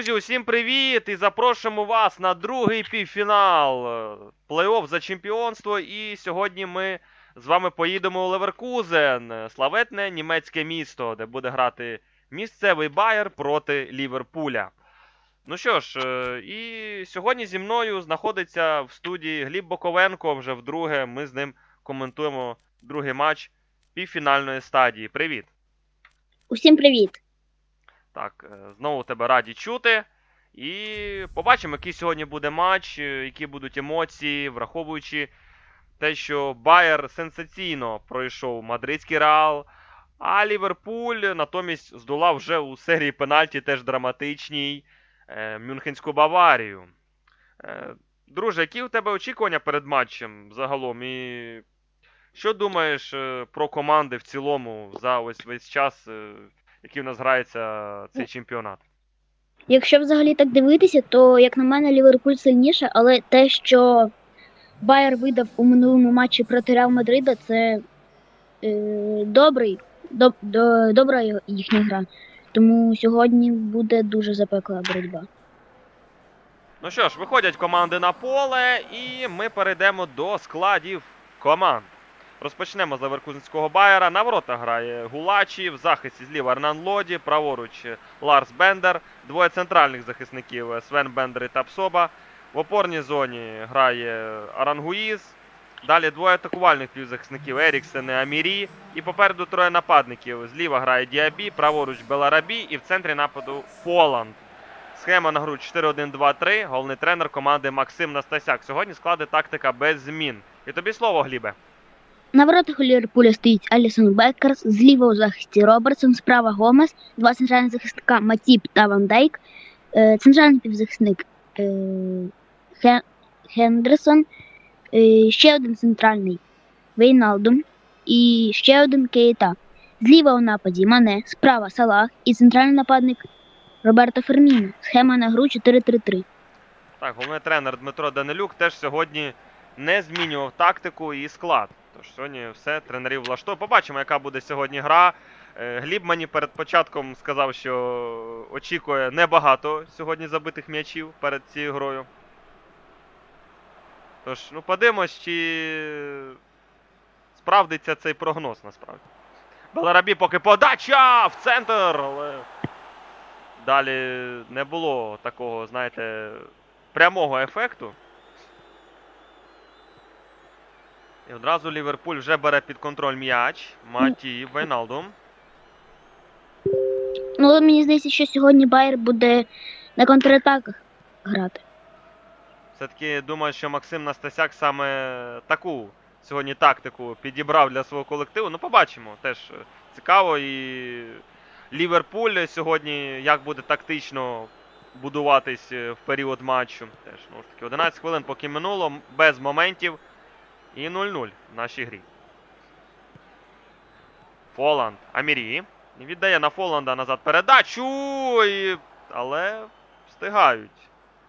Друзі, усім привіт! І запрошуємо вас на другий півфінал е, плей-офф за чемпіонство. І сьогодні ми з вами поїдемо у Леверкузен, е, славетне німецьке місто, де буде грати місцевий Байер проти Ліверпуля. Ну що ж, е, і сьогодні зі мною знаходиться в студії Гліб Боковенко. Вже вдруге. Ми з ним коментуємо другий матч півфінальної стадії. Привіт! Усім привіт! Так, е, знову тебе раді чути. І побачимо, який сьогодні буде матч, е, які будуть емоції, враховуючи те, що Байер сенсаційно пройшов мадридський реал, а Ліверпуль натомість здолав вже у серії пенальті теж драматичній е, Мюнхенську Баварію. Друже, які у тебе очікування перед матчем загалом? І що думаєш про команди в цілому за ось весь час, який в нас грається цей чемпіонат? Якщо взагалі так дивитися, то як на мене Ліверпуль сильніше, але те, що Байер видав у минулому матчі проти Реал Мадрида, це е, добрий, доб, до, добра їхня гра. Тому сьогодні буде дуже запекла боротьба. Ну що ж, виходять команди на поле, і ми перейдемо до складів команд. Розпочнемо з Леверкузенського Байера. На воротах грає Гулачі, в захисті зліва Арнан Лоді, праворуч Ларс Бендер, двоє центральних захисників Свен Бендер і Тапсоба. В опорній зоні грає Арангуїз. Далі двоє атакувальних півзахисників Еріксен і Амірі. І попереду троє нападників. Зліва грає Діабі, праворуч Беларабі і в центрі нападу Поланд. Схема на гру 4-1-2-3. Головний тренер команди Максим Настасяк. Сьогодні склади тактика без змін. І тобі слово, Глібе. На воротах у Ліверпуля стоїть Алісон Беккерс, зліва у захисті Робертсон, справа Гомес, два центральних захисника Матіп та Ван Дейк, е, центральний півзахисник е, Хендерсон, е, ще один центральний Вейналдум і ще один Кейта. Зліва у нападі Мане, справа Салах і центральний нападник Роберто Ферміно. Схема на гру 4-3-3. Так, головний тренер Дмитро Данилюк теж сьогодні не змінював тактику і склад. Тож сьогодні все тренерів влаштовує. Побачимо, яка буде сьогодні гра. Е, Гліб мені перед початком сказав, що очікує небагато сьогодні забитих м'ячів перед цією грою. Тож, ну подивимось, чи справдиться цей прогноз насправді. Беларабі поки подача в центр, але далі не було такого, знаєте, прямого ефекту. І одразу Ліверпуль вже бере під контроль м'яч. Маті Вейналдум. Ну, але мені здається, що сьогодні Байер буде на контратаках грати. Все-таки думаю, що Максим Настасяк саме таку сьогодні тактику підібрав для свого колективу. Ну, побачимо. Теж е, цікаво. І Ліверпуль сьогодні як буде тактично будуватись е, в період матчу. Теж, ну ж таки, 11 хвилин поки минуло, без моментів. І 0-0 в нашій грі. Фоланд. Амірі. Віддає на Фоланда назад передачу. І... Але встигають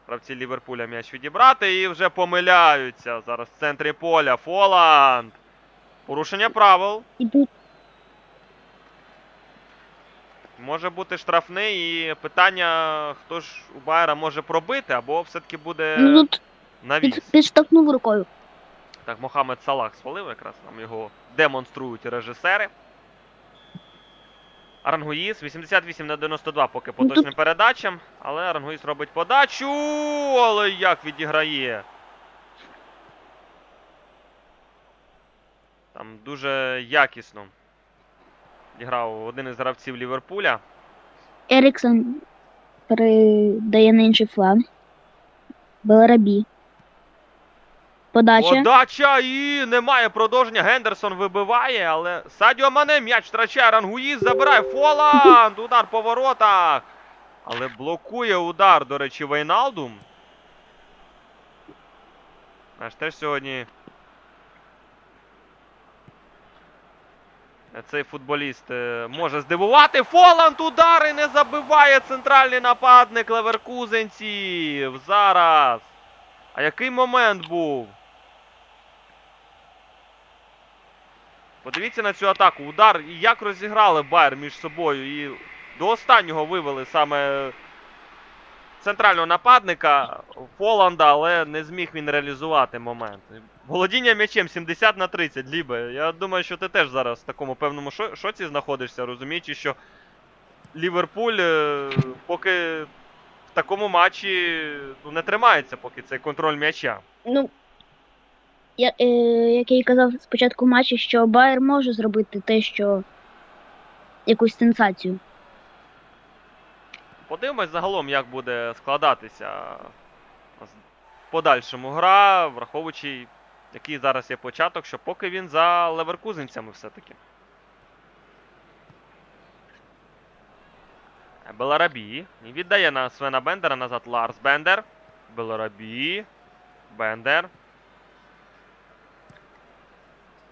гравці Ліверпуля м'яч відібрати і вже помиляються. Зараз в центрі поля. Фоланд. Порушення правил. Може бути штрафний і питання, хто ж у Байера може пробити, або все-таки буде ну, під, підштовхнув рукою. Так, Мохамед Салах свалив якраз нам його демонструють режисери. Арангуїс 88 на 92 поки по Ну, точним передачам. Але Арангуїс робить подачу. Але як відіграє. Там дуже якісно грав один із гравців Ліверпуля. Еріксон передає на інший фланг. Беларабі. Подача. Подача і немає продовження. Гендерсон вибиває, але Садіо Мане м'яч втрачає. Рангуїз забирає. Фоланд! Удар по воротах. Але блокує удар, до речі, Вейналдум. Аж теж сьогодні. Цей футболіст е, може здивувати. Фоланд удар і не забиває центральний нападник Леверкузенців. Зараз. А який момент був? Подивіться на цю атаку. Удар і як розіграли Байер між собою. І до останнього вивели саме центрального нападника Фоланда, але не зміг він реалізувати момент. Володіння м'ячем 70 на 30, Лібе. Я думаю, що ти теж зараз в такому певному шоці знаходишся, розуміючи, що Ліверпуль е, поки в такому матчі ну, не тримається, поки цей контроль м'яча. Ну, я, е, як я і казав спочатку матчу, що Байер може зробити те, що якусь сенсацію. Подивимось загалом, як буде складатися в подальшому гра, враховуючи, який зараз є початок, що поки він за леверкузенцями все-таки. Беларабі. Віддає на Свена Бендера назад Ларс Бендер. Беларабі. Бендер.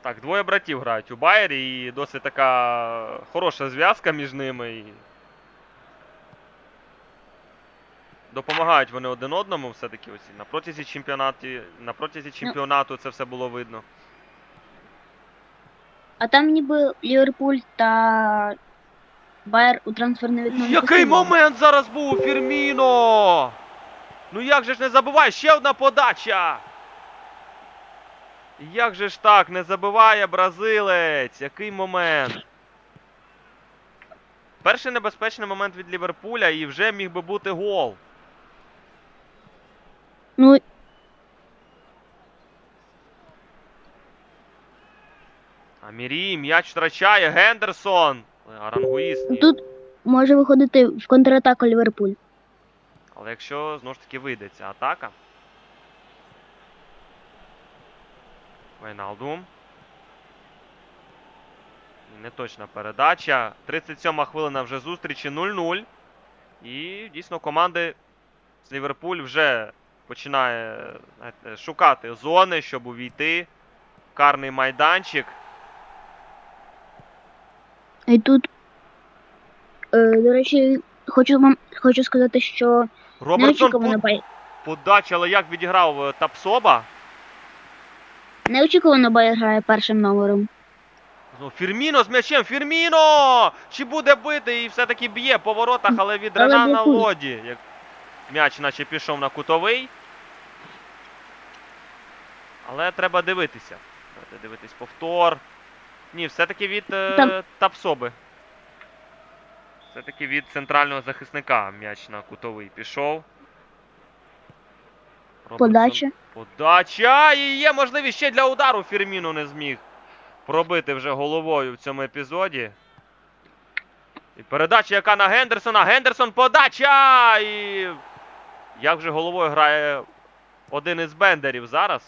Так, двоє братів грають у Байері, і досить така хороша зв'язка між ними. І Допомагають вони один одному все-таки ось на протязі чемпіонаті, на протязі чемпіонату це все було видно. А там ніби Ліверпуль та Байер у трансферне вікно. не Який пустили. момент зараз був у Фірміно! Ну як же ж не забувай, ще одна подача! Як же ж так, не забиває бразилець? Який момент? Перший небезпечний момент від Ліверпуля і вже міг би бути гол. Ну, Амірі, м'яч втрачає, Гендерсон. Арангуїс. ні. тут може виходити в контратаку Ліверпуль. Але якщо знову ж таки вийде ця атака. Вайналдум. Неточна передача. 37 хвилина вже зустрічі 0-0. І дійсно команди з Ліверпуль вже починає шукати зони, щоб увійти. Карний майданчик. І тут, е, до речі, хочу вам хочу сказати, що Робертсон Байер, подача, але як відіграв е, Тапсоба. Неочікувано Байер грає першим номером. Ну, Фірміно з м'ячем, Фірміно! Чи буде бити і все-таки б'є по воротах, але від Але Ренана блокує. Лоді. Як м'яч наче пішов на кутовий. Але треба дивитися. Треба дивитись повтор. Ні, все-таки від е, Тапсоби. Все-таки від центрального захисника м'яч на кутовий пішов. Робертсон Подача. Подача! І є можливість ще для удару. Фірміно не зміг пробити вже головою в цьому епізоді. І передача, яка на Гендерсона. Гендерсон подача! І як вже головою грає один із бендерів зараз.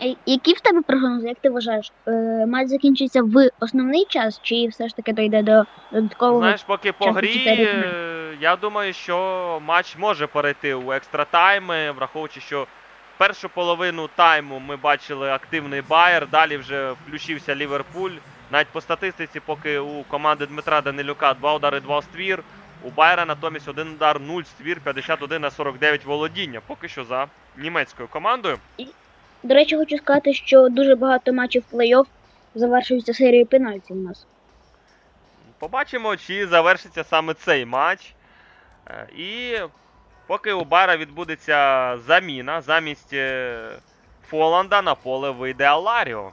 Е, Які в тебе прогнози, як ти вважаєш? Е, матч закінчиться в основний час, чи все ж таки дойде до додаткового? Знаєш, поки по грі, е, я думаю, що матч може перейти у екстра тайми, враховуючи, що першу половину тайму ми бачили активний Байер, далі вже включився Ліверпуль. Навіть по статистиці, поки у команди Дмитра Данилюка два удари, два ствір, у Байера натомість один удар, 0 ствір, 51 на 49 володіння. Поки що за німецькою командою. І, До речі, хочу сказати, що дуже багато матчів плей-офф завершуються серією пенальтів у нас. Побачимо, чи завершиться саме цей матч. Е, І поки у Байера відбудеться заміна, замість е, Фоланда на поле вийде Аларіо.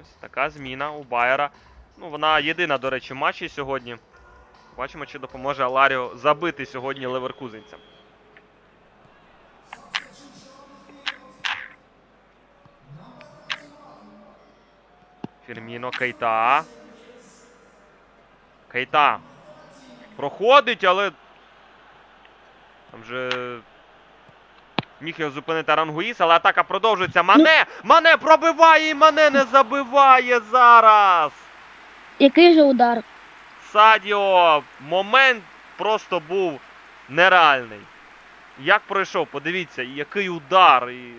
Ось така зміна у Байера. Ну, вона єдина, до речі, в матчі сьогодні. Бачимо, чи допоможе Аларіо забити сьогодні леверкузенцям. Фірміно Кейта. Кейта. Проходить, але. Там же. Міг його зупинити Арангуїс, але атака продовжується. Мане! Мане пробиває і Мане не забиває зараз! Який же удар? Садіо, момент просто був нереальний. Як пройшов, подивіться, який удар. І...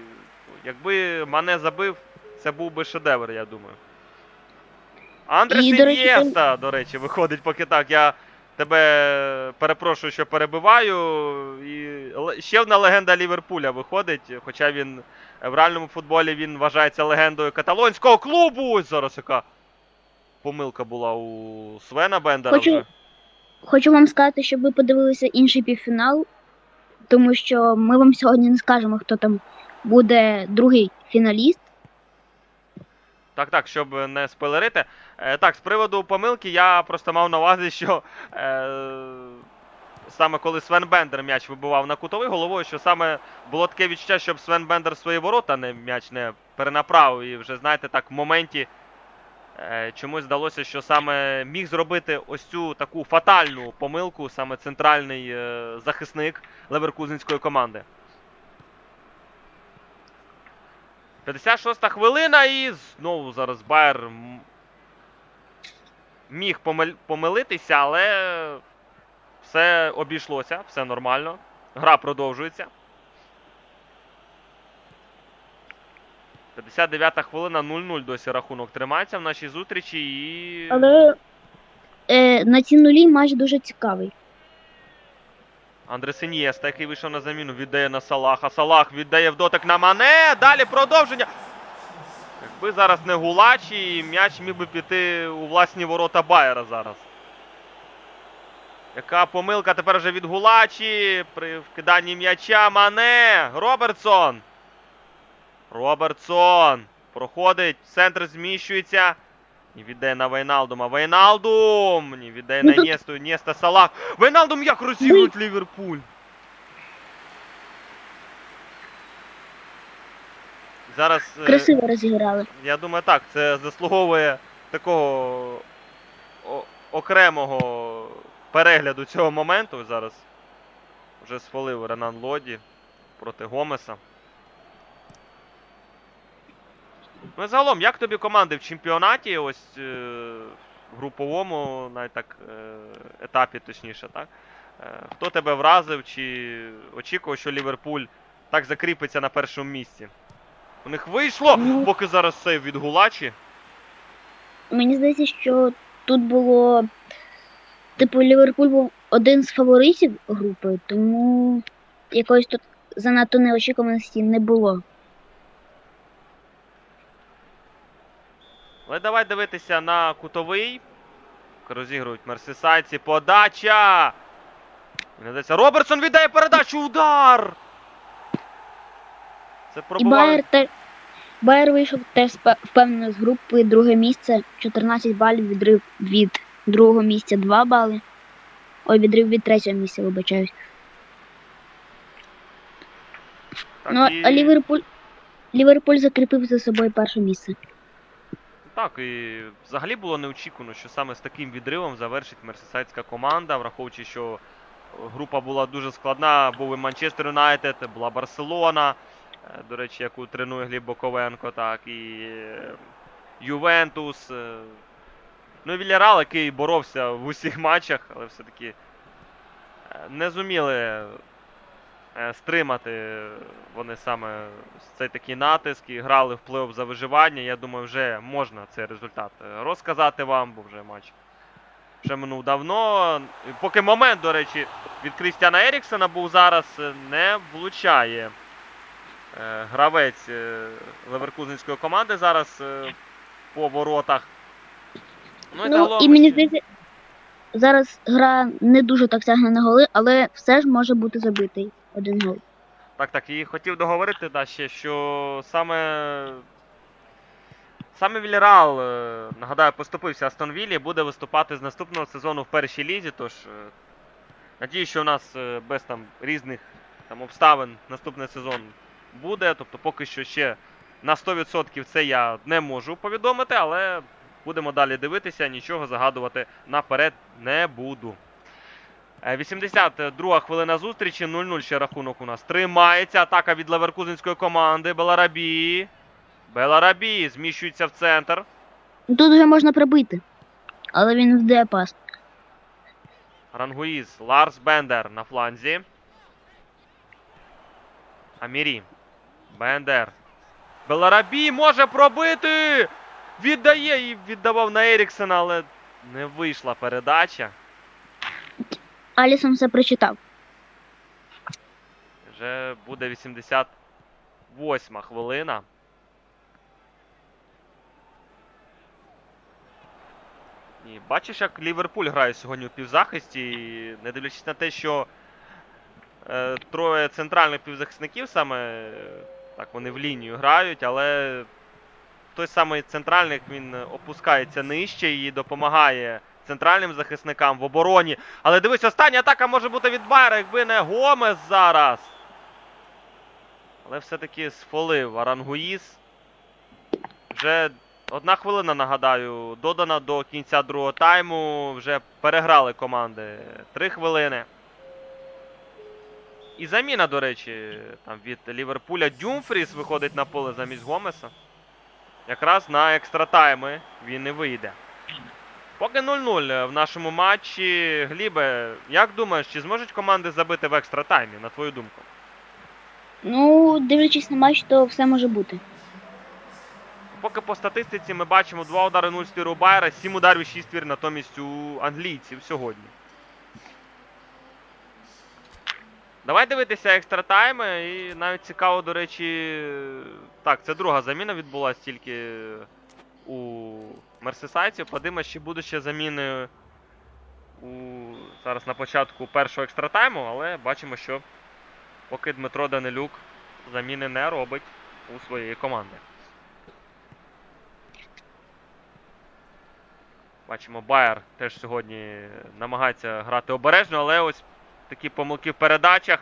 Якби Мане забив, це був би шедевр, я думаю. Андрес І, Ін'єста, до речі, виходить поки так. Я тебе перепрошую, що перебиваю. І ще одна легенда Ліверпуля виходить, хоча він в реальному футболі він вважається легендою каталонського клубу. Зараз яка помилка була у Свена Бендера. Хочу- вже. Хочу вам сказати, щоб ви подивилися інший півфінал. тому що ми вам сьогодні не скажемо, хто там буде другий фіналіст. Так, так, щоб не спойлерити. Е, так, з приводу помилки, я просто мав на увазі, що е, саме коли Свен Бендер м'яч вибивав на кутовий головою, що саме було таке відчуття, щоб Свен Бендер свої ворота не м'яч не перенаправив. І вже, знаєте, так, в моменті е, чомусь здалося, що саме міг зробити ось цю таку фатальну помилку саме центральний захисник Леверкузенської команди. 56 хвилина і знову зараз Байер міг помилитися, але все обійшлося, все нормально. Гра продовжується. 59 хвилина 0-0 досі рахунок тримається в нашій зустрічі і. Але е, на ці нулі матч дуже цікавий. Андрес Ін'єста, який вийшов на заміну, віддає на Салаха. Салах віддає в дотик на Мане. Далі продовження. Якби зараз не Гулачі, м'яч міг би піти у власні ворота Байера зараз. Яка помилка тепер вже від Гулачі при вкиданні м'яча Мане. Робертсон. Робертсон. Проходить, центр зміщується. І віддає на Вейналдума. Вейналдум! Ні, віддає Ну на Інєсту. Інєста Салах. Вейналдум як розігрують Ліверпуль. Зараз. е, Красиво розіграли. я думаю, так, це заслуговує такого окремого перегляду цього моменту. Зараз вже схвалив Ренан Лоді проти Гомеса. Ну загалом, як тобі команди в чемпіонаті, ось е, в груповому, навіть так, е, етапі, точніше, так? Е, хто тебе вразив, чи очікував, що Ліверпуль так закріпиться на першому місці? У них вийшло, Ну. поки зараз сейв від Гулачі. Мені здається, що тут було. Типу, Ліверпуль був один з фаворитів групи, тому якоїсь тут занадто неочікуваності не було. Але давай дивитися на кутовий. Розігрують мерсисайці. Подача! Робертсон віддає передачу. Удар! Це І. Байер вийшов теж впевнено з групи друге місце, 14 балів відрив від другого місця 2 бали. Ой, відрив від третього місця, вибачаюсь. Так, ну, і... а Ліверпуль... Ліверпуль закріпив за собою перше місце. Так, і взагалі було неочікувано, що саме з таким відривом завершить мерсисайдська команда, враховуючи, що група була дуже складна, був і Манчестер Юнайтед, була Барселона, е, до речі, яку тренує Гліб Боковенко, так, і е, Ювентус. е, Ну Вільярал, який боровся в усіх матчах, але все-таки не зуміли стримати вони саме цей такий натиск і грали в плей-офф за виживання. Я думаю, вже можна цей результат е, розказати вам, бо вже матч вже минув давно. Поки момент, до речі, від Крістіана Еріксена був зараз, е, не влучає е, гравець е, Леверкузенської команди зараз е, по воротах. Ну і Ну, загалом. і мені здається, зараз гра не дуже так тягне на голи, але все ж може бути забитий один гол. Так, так, і хотів договорити да, що саме. Саме Вільярал, е, нагадаю, поступився Астон Віллі, буде виступати з наступного сезону в першій лізі. Тож е, надію, що у нас е, без там різних там обставин наступний сезон буде. Тобто поки що ще на 100% це я не можу повідомити, але будемо далі дивитися, нічого загадувати наперед не буду. Е, 82 хвилина зустрічі, 0-0 ще рахунок у нас. Тримається атака від леверкузенської команди. Беларабі. Беларабі зміщується в центр. Тут вже можна прибити, але він вдає пас. Рангуїз. Ларс Бендер на фланзі. Амірі. Бендер. Беларабі може пробити! Віддає і віддавав на Еріксена, але не вийшла передача. Алісон все прочитав. Вже буде 88 хвилина. І бачиш, як Ліверпуль грає сьогодні у півзахисті, і не дивлячись на те, що е, троє центральних півзахисників, саме е, так вони в лінію грають, але той самий центральник він опускається нижче і допомагає центральним захисникам в обороні. Але дивись, остання атака може бути від Байера, якби не Гомес зараз. Але все-таки сфолив Арангуїс. Вже одна хвилина, нагадаю, додана до кінця другого тайму. Вже переграли команди. Три хвилини. І заміна, до речі, там від Ліверпуля Дюмфріс виходить на поле замість Гомеса. Якраз на екстра тайми він і вийде. Поки 0-0 в нашому матчі. Глібе, як думаєш, чи зможуть команди забити в екстра таймі, на твою думку? Ну, дивлячись на матч, то все може бути. Поки по статистиці ми бачимо 2 удари 0 стиру у Байера, 7 ударів 6 твір натомість у англійців сьогодні. Давай дивитися екстра тайми. І навіть цікаво, до речі. Так, це друга заміна відбулася тільки у мерсисайців. Подивимось, чи будуть ще заміни у... зараз на початку першого екстра тайму, але бачимо, що поки Дмитро Данилюк заміни не робить у своєї команди. Бачимо, Байер теж сьогодні намагається грати обережно, але ось такі помилки в передачах.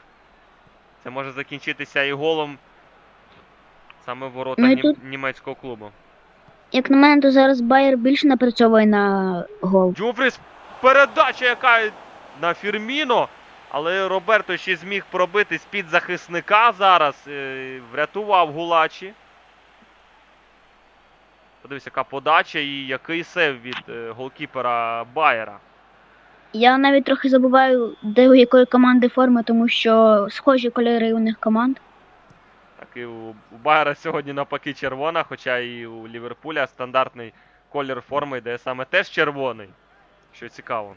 Це може закінчитися і голом саме в ворота Ну німецького клубу. Як на мене, то зараз Байер більше напрацьовує на гол. Дюфріс, передача, яка на Фірміно. Але Роберто ще зміг пробити з-під захисника зараз. е, Врятував Гулачі. Подивись, яка подача і який сев від е, голкіпера Байера. Я навіть трохи забуваю, де у якої команди форма, тому що схожі кольори у них команд. Так і у, у Байера сьогодні навпаки червона, хоча і у Ліверпуля стандартний колір форми йде саме теж червоний. Що цікаво.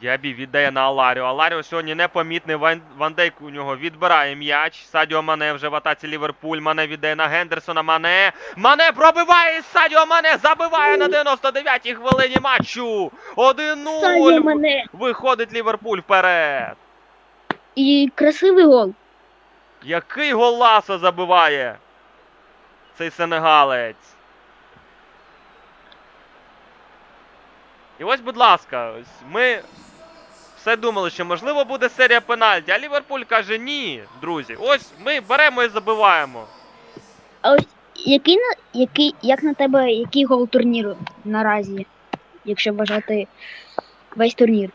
Діабі віддає на Аларіо. Аларіо сьогодні непомітний. Ван, Ван Дейк у нього відбирає м'яч. Садіо Мане вже в атаці Ліверпуль. Мане віддає на Гендерсона. Мане. Мане пробиває. Садіо Мане забиває на 99-й хвилині матчу. 1-0. Виходить Ліверпуль вперед. І красивий гол. Який гол забиває цей сенегалець. І ось, будь ласка, ось ми все думали, що можливо буде серія пенальті, а Ліверпуль каже ні, друзі. Ось ми беремо і забиваємо. А ось який на який, як на тебе, який гол турніру наразі, якщо вважати весь турнір?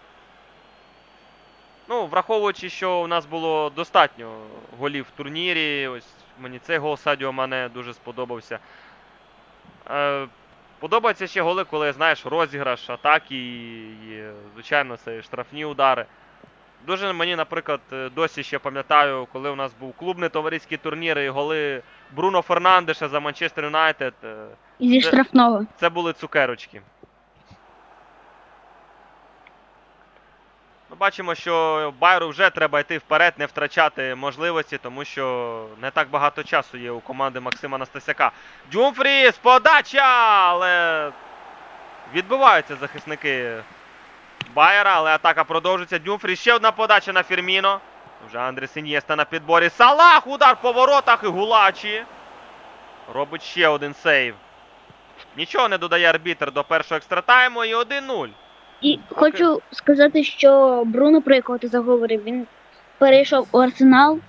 Ну, враховуючи, що у нас було достатньо голів в турнірі, ось мені цей гол Садіо Мане дуже сподобався. Е, подобаються ще голи, коли знаєш розіграш, атаки і, і, звичайно, це штрафні удари. Дуже мені, наприклад, е, досі ще пам'ятаю, коли у нас був клубний товариський турнір і голи Бруно Фернандеша за Манчестер Юнайтед. е, Зі Це- штрафного. це були цукерочки. Ну, бачимо, що Байеру вже треба йти вперед, не втрачати можливості, тому що не так багато часу є у команди Максима Настасяка. Дюмфріс, подача! Але відбиваються захисники Байера, але атака продовжується. Дюмфріс, ще одна подача на Фірміно. Вже Андрес Ін'єста на підборі. Салах! Удар по воротах і Гулачі. Робить ще один сейв. Нічого не додає арбітр до першого екстратайму і 1-0. І хочу сказати, що Бруно, про якого ти заговорив, він перейшов у Арсенал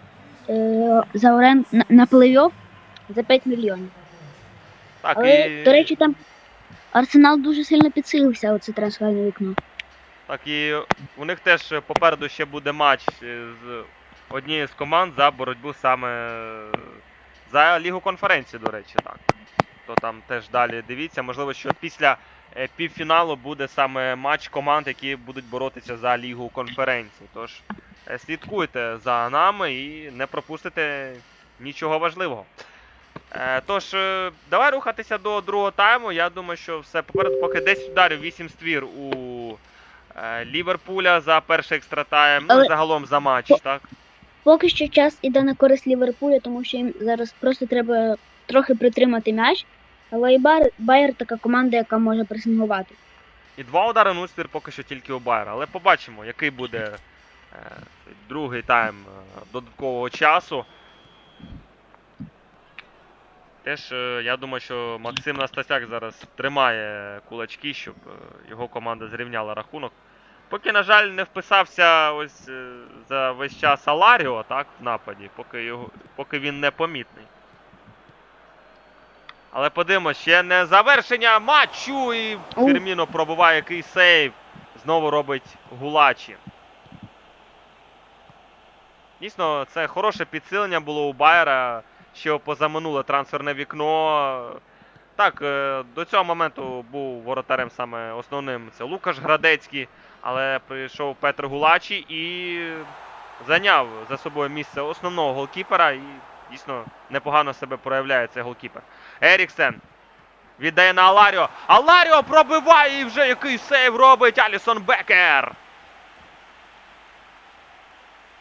е, за орен на, на плей-офф за 5 мільйонів. Так, Але, і, до речі, там Арсенал дуже сильно підсилився у це трансферне вікно. так, і у них теж попереду ще буде матч е, з однією з команд за боротьбу саме за Лігу конференції, до речі, так. То там теж далі дивіться. Можливо, що після півфіналу буде саме матч команд, які будуть боротися за Лігу конференції. Тож е, слідкуйте за нами і не пропустите нічого важливого. Е, Тож, е, давай рухатися до другого тайму. Я думаю, що все попереду, поки 10 ударів, 8 ствір у е, Ліверпуля за перший екстра тайм, ну і загалом за матч, По- так? Поки що час іде на користь Ліверпуля, тому що їм зараз просто треба трохи притримати м'яч. Але і Байер, Байер така команда, яка може пресингувати. І два удари успір поки що тільки у Байера. Але побачимо, який буде е, другий тайм е, додаткового часу. Теж е, я думаю, що Максим Настасяк зараз тримає кулачки, щоб е, його команда зрівняла рахунок. Поки, на жаль, не вписався ось е, за весь час Аларіо, так, в нападі, поки, його, поки він непомітний. Але подивимось, ще не завершення матчу. І Оу. Ферміно пробиває який сейв. Знову робить гулачі. Дійсно, це хороше підсилення було у Байера ще позаминуле трансферне вікно. Так, е, до цього моменту був воротарем саме основним це Лукаш Градецький, але прийшов Петр Гулачі і зайняв за собою місце основного голкіпера. І дійсно непогано себе проявляє цей голкіпер. Еріксен віддає на Аларіо. Аларіо пробиває і вже який сейв робить Алісон Бекер.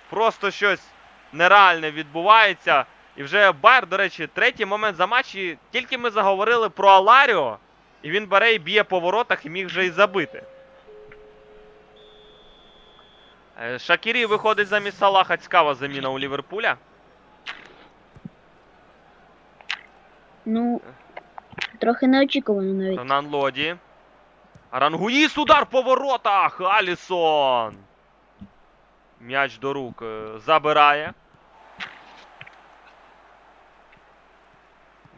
Просто щось нереальне відбувається. І вже Байер, до речі, третій момент за матчі. Тільки ми заговорили про Аларіо, і він бере і б'є по воротах і міг вже і забити. Е, Шакірі виходить замість Салаха. Цікава заміна у Ліверпуля. Ну, трохи неочікувано навіть. Ронан Лоді. Арангуїс удар по воротах. Алісон. М'яч до рук е, забирає.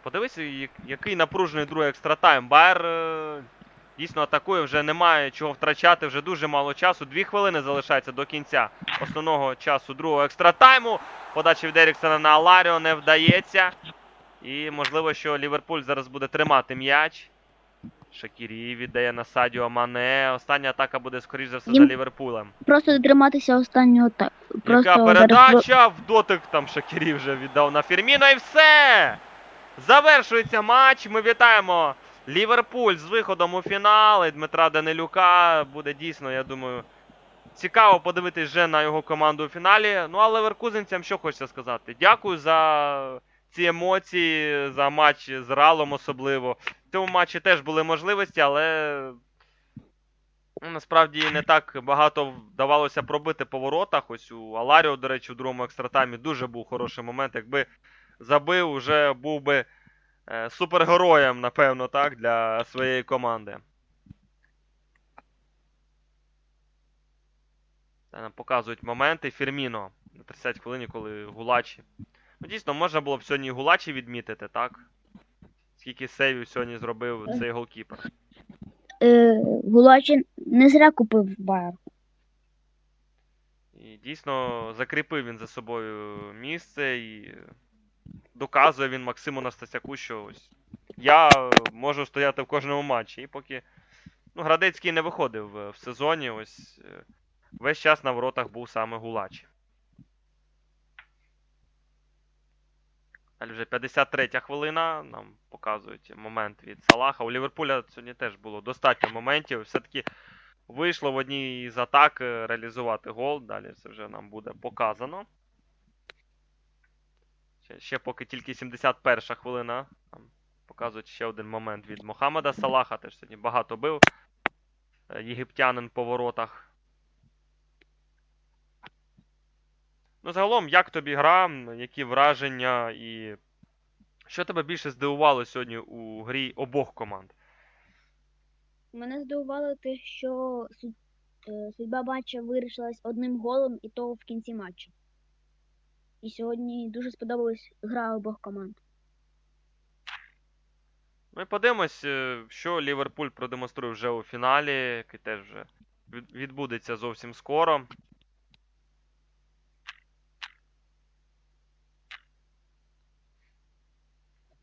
Подивися, який напружений другий екстратайм. Байер е, дійсно атакує, вже немає чого втрачати, вже дуже мало часу. Дві хвилини залишається до кінця основного часу другого екстратайму. Подача від Еріксона на Аларіо не вдається. І можливо, що Ліверпуль зараз буде тримати м'яч. Шакірі віддає на Садіо Мане. Остання атака буде, скоріш за все, Їм- за Ліверпулем. Просто дотриматися останнього так. Просто Яка передача в дотик там Шакірі вже віддав на Фірміно і все! Завершується матч. Ми вітаємо Ліверпуль з виходом у фінал. І Дмитра Данилюка буде дійсно, я думаю, цікаво подивитись вже на його команду у фіналі. Ну а леверкузенцям що хочеться сказати? Дякую за ці емоції, за матч з Ралом особливо. В цьому матчі теж були можливості, але ну, насправді не так багато вдавалося пробити по воротах. Ось у Аларіо, до речі, у другому екстратаймі дуже був хороший момент. Якби забив, вже був би е, супергероєм, напевно, так, для своєї команди. Та нам показують моменти. Фірміно на 30 хвилині, коли Гулачі. Ну, дійсно, можна було б сьогодні Гулачі відмітити, так? Скільки сейвів сьогодні зробив цей голкіпер. е, Гулачин не зря купив Байер. І дійсно закріпив він за собою місце і доказує він Максиму Настасяку, що ось я можу стояти в кожному матчі. І поки ну, Градецький не виходив е, в сезоні, ось е, весь час на воротах був саме Гулачі. Далі вже 53 хвилина. Нам показують момент від Салаха. У Ліверпуля сьогодні теж було достатньо моментів. Все-таки вийшло в одній із атак е, реалізувати гол. Далі це вже нам буде показано. Ще, ще поки тільки 71 хвилина. Нам показують ще один момент від Мохаммеда Салаха. Теж сьогодні багато бив. е, Єгиптянин по воротах. Ну, загалом, як тобі гра, які враження і що тебе більше здивувало сьогодні у грі обох команд? Мене здивувало те, що е, судьба матча вирішилась одним голом, і то в кінці матчу. І сьогодні дуже сподобалась гра обох команд. І подивимось, е, що Ліверпуль продемонструє вже у фіналі, який теж вже відбудеться зовсім скоро.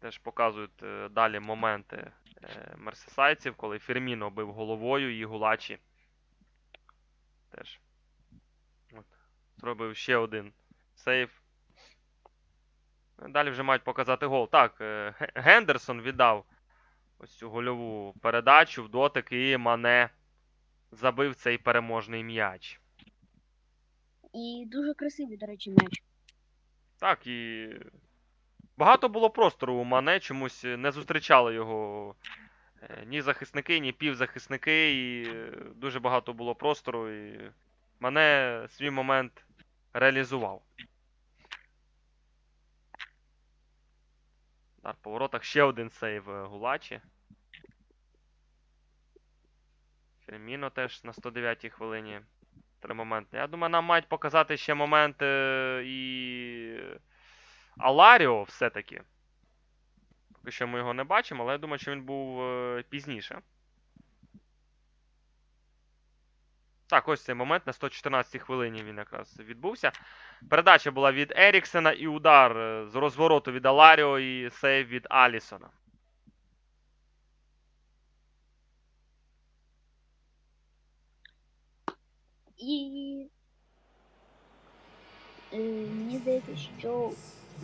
Теж показують е, далі моменти е, мерсесайців, коли Ферміно бив головою і Гулачі. Теж. От. Зробив ще один сейв. Далі вже мають показати гол. Так, е, Гендерсон віддав ось цю гольову передачу в дотик і Мане забив цей переможний м'яч. І дуже красивий, до речі, м'яч. Так, і багато було простору у Мане, чомусь не зустрічали його Е, Ні захисники, ні півзахисники, і е, дуже багато було простору, і мене свій момент реалізував. Удар по ще один сейв е, Гулачі. Ферміно теж на 109-й хвилині. Три моменти. Я думаю, нам мають показати ще момент е, і Аларіо все-таки. Поки що ми його не бачимо, але я думаю, що він був е, пізніше. Так, ось цей момент на 114 хвилині він якраз відбувся. Передача була від Еріксена і удар е, з розвороту від Аларіо і сейв від Алісона. І е, мені здається, що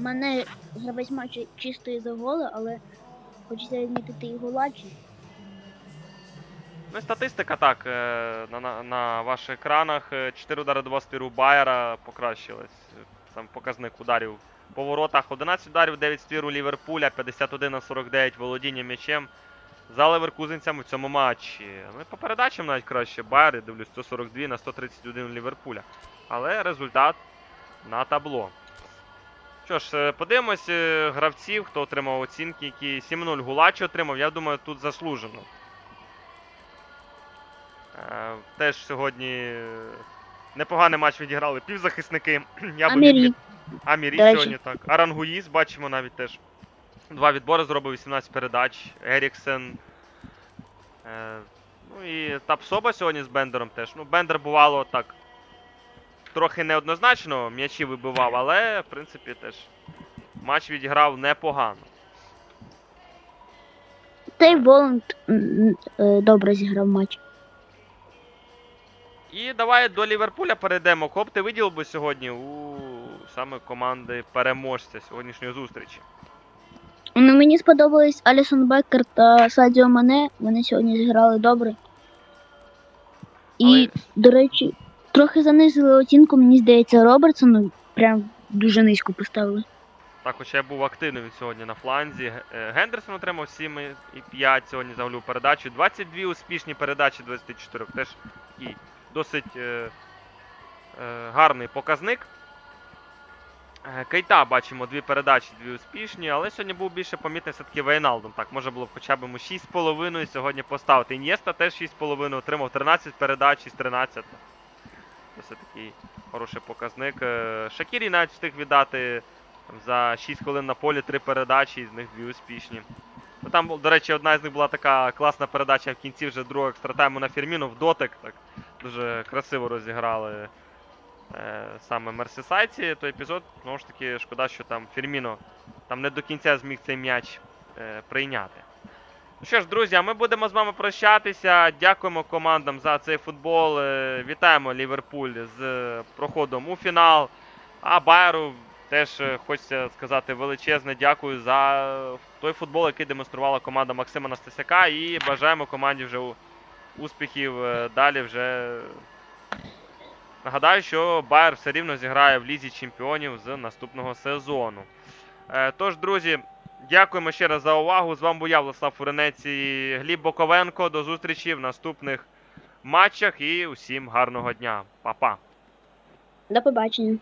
мене гравець матчу чисто із-за гола, але хочеться відмітити і голачі. Ну статистика так, е, на, на, на ваших екранах. 4 удари до ствіру Байера покращилась. Е, Сам показник ударів по воротах. 11 ударів, 9 ствіру Ліверпуля, 51 на 49 володіння м'ячем. За леверкузенцями в цьому матчі. Ну по передачам навіть краще. Байер, дивлюсь, 142 на 131 Ліверпуля. Але результат на табло. Що ж, е, подивимось е, гравців, хто отримав оцінки, які 7-0 Гулачі отримав. Я думаю, тут заслужено. Е, Теж сьогодні непоганий матч відіграли півзахисники. Я Амірі. Амірі сьогодні так. Арангуїс, бачимо навіть теж. Два відбори зробив 18 передач. Еріксен. Ну і Тапсоба сьогодні з Бендером теж. Ну, Бендер бувало так. Трохи неоднозначно м'ячі вибивав, але в принципі теж матч відіграв непогано. Та й Воланд е, добре зіграв матч. І давай до Ліверпуля перейдемо. Б ти виділив би сьогодні у саме команди переможця сьогоднішньої зустрічі? Ну, мені сподобались Алісон Беккер та Садіо Мане. Вони сьогодні зіграли добре. І, Але- до речі, трохи занизили оцінку, мені здається, Робертсону. Прям дуже низько поставили. Так, хоча я був активним сьогодні на фланзі. Е, Гендерсон отримав 7,5 сьогодні за голю передачу. 22 успішні передачі 24. Теж і досить е, е, гарний показник. Е, Кейта бачимо дві передачі, дві успішні, але сьогодні був більше помітний все-таки Вейналдом. Так, можна було б хоча б йому 6,5 сьогодні поставити. Ін'єста теж 6,5 отримав 13 передач із 13. Досить такий хороший показник. Е, Шакірі навіть встиг віддати за 6 хвилин на полі 3 передачі, з них 2 успішні. Ну, там, до речі, одна з них була така класна передача в кінці вже другого екстратайму на Фірміну в дотик. Так, дуже красиво розіграли е, саме мерсисайці той епізод. Знову ж таки, шкода, що там Фірміно там не до кінця зміг цей м'яч е, прийняти. Ну що ж, друзі, а ми будемо з вами прощатися. Дякуємо командам за цей футбол. Е, Вітаємо Ліверпуль з е, проходом у фінал. А Байеру теж е, хочеться сказати величезне дякую за той футбол, який демонструвала команда Максима Настасяка. І бажаємо команді вже успіхів далі вже. Нагадаю, що Байер все рівно зіграє в Лізі Чемпіонів з наступного сезону. Тож, друзі, дякуємо ще раз за увагу. З вами був я, Власлав Фуренець і Гліб Боковенко. До зустрічі в наступних матчах і усім гарного дня. Па-па! До побачення.